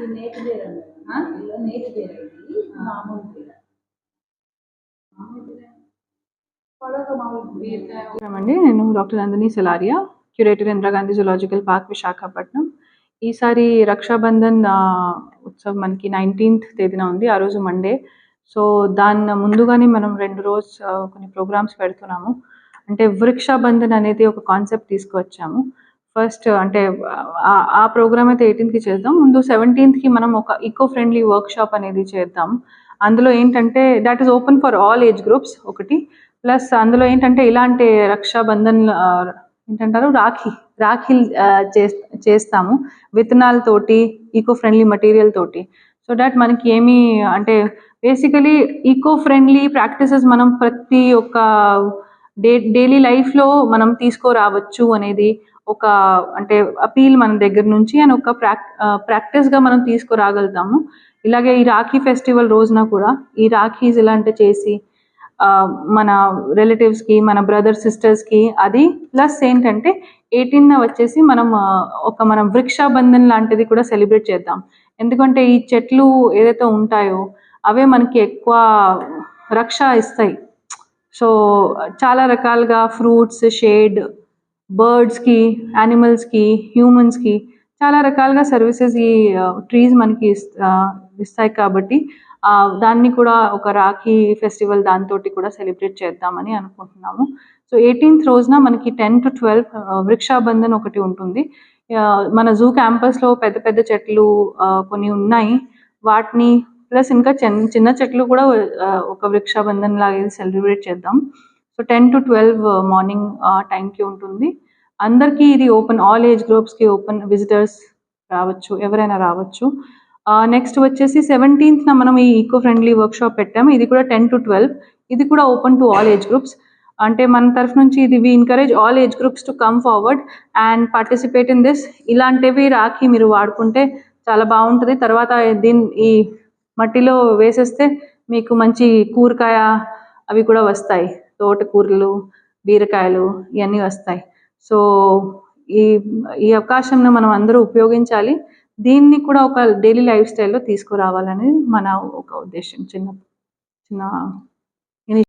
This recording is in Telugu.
ఇది? ఇలా నేతి బీర ఇది మామూలు అండి నేను doctor Nandini Selaria curator Indira Gandhi zoological park Visakhapatnam. ఈసారి రక్షాబంధన్ ఉత్సవ్ మనకి నైన్టీన్త్ తేదీన ఉంది ఆ రోజు మండే సో దాని ముందుగానే మనం రెండు రోజు కొన్ని ప్రోగ్రామ్స్ పెడుతున్నాము. అంటే వృక్షాబంధన్ అనేది ఒక కాన్సెప్ట్ తీసుకువచ్చాము. ఫస్ట్ అంటే ఆ- ప్రోగ్రామ్ అయితే ఎయిటీన్త్కి చేద్దాం. ముందు సెవెంటీన్త్కి మనం ఒక ఈకో ఫ్రెండ్లీ వర్క్ షాప్ అనేది చేద్దాం. అందులో ఏంటంటే that is open for all age groups ఒకటి. ప్లస్ అందులో ఏంటంటే ఇలాంటి రక్షాబంధన్ ఏంటంటారు? రాఖీ రాఖీ చేస్తాము. విత్తనాలతోటి ఈకో ఫ్రెండ్లీ మటీరియల్ తోటి. సో దట్ మనకి ఏమీ అంటే బేసికలీ ఈకో ఫ్రెండ్లీ ప్రాక్టీసెస్ మనం ప్రతి ఒక్క డే డైలీ లైఫ్లో మనం తీసుకురావచ్చు అనేది ఒక అంటే అపీల్ మన దగ్గర నుంచి అండ్ ఒక ప్రాక్ ప్రాక్టీస్గా మనం తీసుకురాగలుగుతాము. ఇలాగే ఈ రాఖీ ఫెస్టివల్ రోజున కూడా ఈ రాఖీస్ ఇలాంటి చేసి ఆ, మన రిలేటివ్స్కి మన బ్రదర్ సిస్టర్స్కి అది ప్లస్ ఏంటంటే ఎయిటీన్ వచ్చేసి మనం ఒక మనం వృక్షాబంధన్ లాంటిది కూడా సెలబ్రేట్ చేద్దాం. ఎందుకంటే ఈ చెట్లు ఏదైతే ఉంటాయో అవే మనకి ఎక్కువ రక్ష ఇస్తాయి. సో చాలా రకాలుగా ఫ్రూట్స్ షేడ్ బర్డ్స్కి యానిమల్స్కి హ్యూమన్స్కి చాలా రకాలుగా సర్వీసెస్ ఈ ట్రీస్ మనకి ఇస్తాయి కాబట్టి దాన్ని కూడా ఒక రాఖీ ఫెస్టివల్ దాంతో కూడా సెలబ్రేట్ చేద్దామని అనుకుంటున్నాము. సో ఎయిటీన్త్ రోజున మనకి టెన్ టు ట్వెల్వ్ వృక్షాబంధన్ ఒకటి ఉంటుంది. మన జూ క్యాంపస్లో పెద్ద పెద్ద చెట్లు కొన్ని ఉన్నాయి. వాటిని ప్లస్ ఇంకా చిన్న చిన్న చెట్లు కూడా ఒక వృక్షాబంధన్ లాగా సెలబ్రేట్ చేద్దాం. So ten to twelve morning టైంకి ఉంటుంది. అందరికీ ఇది ఓపెన్ ఆల్ ఏజ్ గ్రూప్స్కి ఓపెన్ విజిటర్స్ రావచ్చు ఎవరైనా రావచ్చు. Uh, నెక్స్ట్ వచ్చేసి సెవెంటీన్త్న మనం ఈ ఈకో ఫ్రెండ్లీ వర్క్షాప్ పెట్టాము. ఇది కూడా టెన్ టు ట్వెల్వ్ ఇది కూడా open to all age groups అంటే మన తరఫు నుంచి ఇది we encourage all age groups to come forward and participate in this ఇలాంటివి రాఖీ మీరు వాడుకుంటే చాలా బాగుంటుంది. తర్వాత దీని ఈ మట్టిలో వేసేస్తే మీకు మంచి కూరకాయ అవి కూడా వస్తాయి. తోటకూరలు బీరకాయలు ఇవన్నీ వస్తాయి. సో ఈ ఈ అవకాశంను మనం అందరూ ఉపయోగించాలి. దీన్ని కూడా ఒక డైలీ లైఫ్ స్టైల్లో తీసుకురావాలనేది మన ఒక ఉద్దేశం చిన్న చిన్న